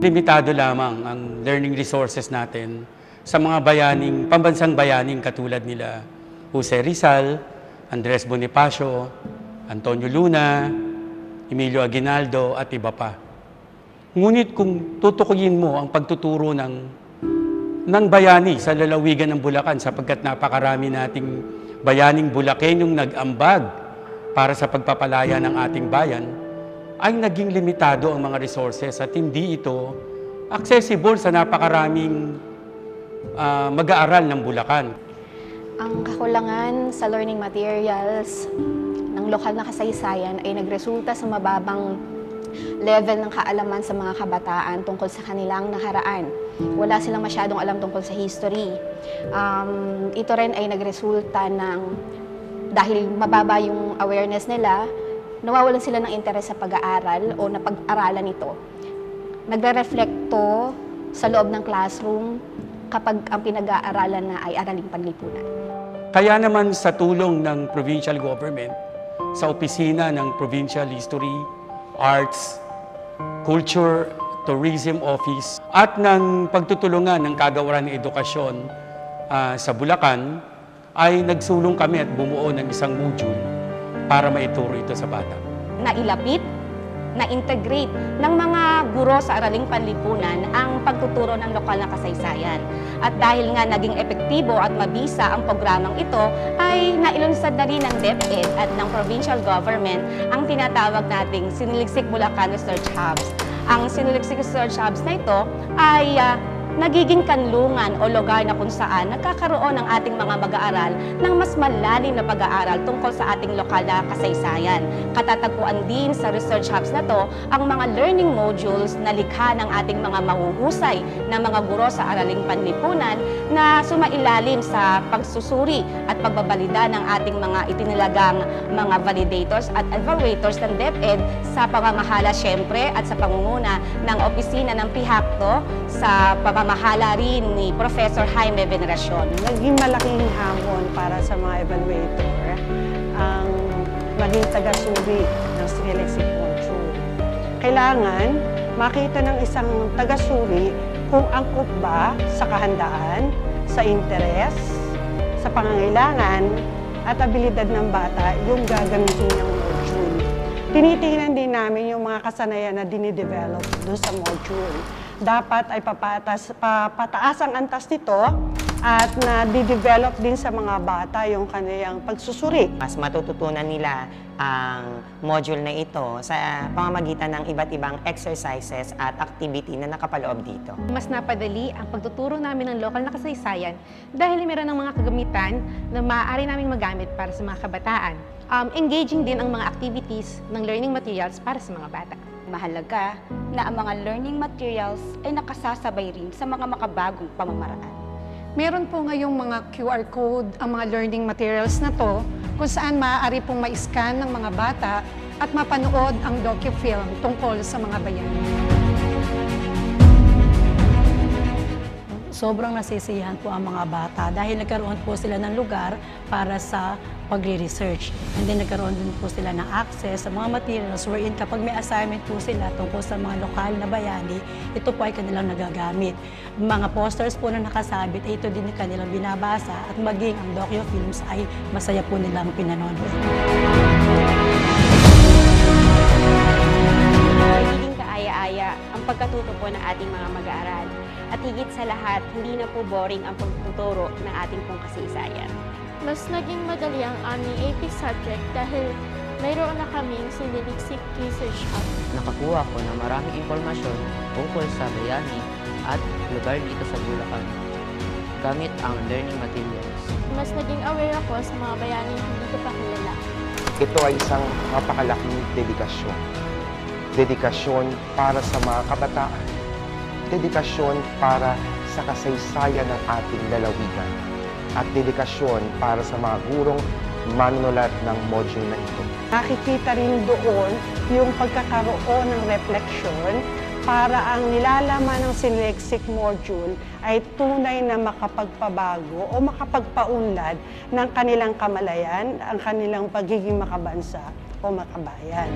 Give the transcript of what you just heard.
Limitado lamang ang learning resources natin sa mga bayaning, pambansang bayaning katulad nila Jose Rizal, Andres Bonifacio, Antonio Luna, Emilio Aguinaldo at iba pa. Ngunit kung tutukuyin mo ang pagtuturo ng ng bayani sa lalawigan ng Bulacan sapagkat napakarami nating bayaning Bulakenyong nag-ambag para sa pagpapalaya ng ating bayan, ay naging limitado ang mga resources at hindi ito accessible sa napakaraming ah, mag-aaral ng Bulacan. Ang kakulangan sa learning materials ng lokal na kasaysayan ay nagresulta sa mababang level ng kaalaman sa mga kabataan tungkol sa kanilang nakaraan. Wala silang masyadong alam tungkol sa history. Um, ito rin ay nagresulta ng dahil mababa yung awareness nila, nawawalan sila ng interes sa pag-aaral o na pag-aralan ito. Nagre-reflecto sa loob ng classroom kapag ang pinag-aaralan na ay araling panlipunan. Kaya naman sa tulong ng provincial government, sa opisina ng Provincial History, Arts, Culture, Tourism Office at ng pagtutulungan ng kagawaran ng edukasyon ah, sa Bulacan, ay nagsulong kami at bumuo ng isang module para maituro ito sa bata. nailapit, na-integrate ng mga guro sa araling panlipunan ang pagtuturo ng lokal na kasaysayan. At dahil nga naging epektibo at mabisa ang programang ito, ay nailunsad na rin ng DepEd at ng provincial government ang tinatawag nating Siniliksik Bulacan Research Hubs. Ang Siniliksik Research Hubs na ito ay ah, nagiging kanlungan o lugar na kung saan nagkakaroon ng ating mga mag-aaral ng mas malalim na pag-aaral tungkol sa ating lokal na kasaysayan. Katatagpuan din sa research hubs na to ang mga learning modules na likha ng ating mga mahuhusay na mga guro sa araling panlipunan na sumailalim sa pagsusuri at pagbabalida ng ating mga itinilagang mga validators at evaluators ng DepEd sa pamamahala syempre at sa pangunguna ng opisina ng PIHACTO sa pamamahala rin ni Professor Jaime Veneracion. Naging malaking hamon para sa mga evaluator ang maging taga-suri ng Sinelexic Module. Kailangan makita ng isang taga-suri kung angkop ba sa kahandaan, sa interes, sa pangangailangan, at abilidad ng bata yung gagamitin niyang module. Tinitingnan din namin yung mga kasanayan na dinidevelop doon sa module. Dapat ay papatas, papataas ang antas nito at na develop din sa mga bata yung kanilang pagsusuri. Mas matututunan nila ang module na ito sa pamamagitan ng iba't ibang exercises at activity na nakapaloob dito. Mas napadali ang pagtuturo namin ng lokal na kasaysayan dahil meron ng mga kagamitan na maaari naming magamit para sa mga kabataan. Um, engaging din ang mga activities ng learning materials para sa mga bata. Mahalaga na ang mga learning materials ay nakasasabay rin sa mga makabagong pamamaraan. Meron po ngayong mga QR code ang mga learning materials na to kung saan maaari pong ma-scan ng mga bata at mapanood ang docu-film tungkol sa mga bayani. sobrang nasisiyahan po ang mga bata dahil nagkaroon po sila ng lugar para sa pagre-research. And then nagkaroon din po sila ng access sa mga materials wherein kapag may assignment po sila tungkol sa mga lokal na bayani, ito po ay kanilang nagagamit. Mga posters po na nakasabit, ito din kanilang binabasa at maging ang docu-films ay masaya po nilang pinanood. Magiging kaaya-aya ang pagkatuto po ng ating mga mag-aaral. At higit sa lahat, hindi na po boring ang pagtuturo ng ating pong kasaysayan. Mas naging madali ang aming AP subject dahil mayroon na kaming siniliksik research hub. Nakakuha ko ng maraming impormasyon tungkol sa bayani at lugar dito sa Bulacan gamit ang learning materials. Mas naging aware ako sa mga bayani hindi ko pa kilala. Ito ay isang napakalaking dedikasyon. Dedikasyon para sa mga kabataan. Dedikasyon para sa kasaysayan ng ating lalawigan. At dedikasyon para sa mga gurong manunulat ng module na ito. Nakikita rin doon yung pagkakaroon ng refleksyon para ang nilalaman ng Sinlexic module ay tunay na makapagpabago o makapagpaunlad ng kanilang kamalayan, ang kanilang pagiging makabansa o makabayan.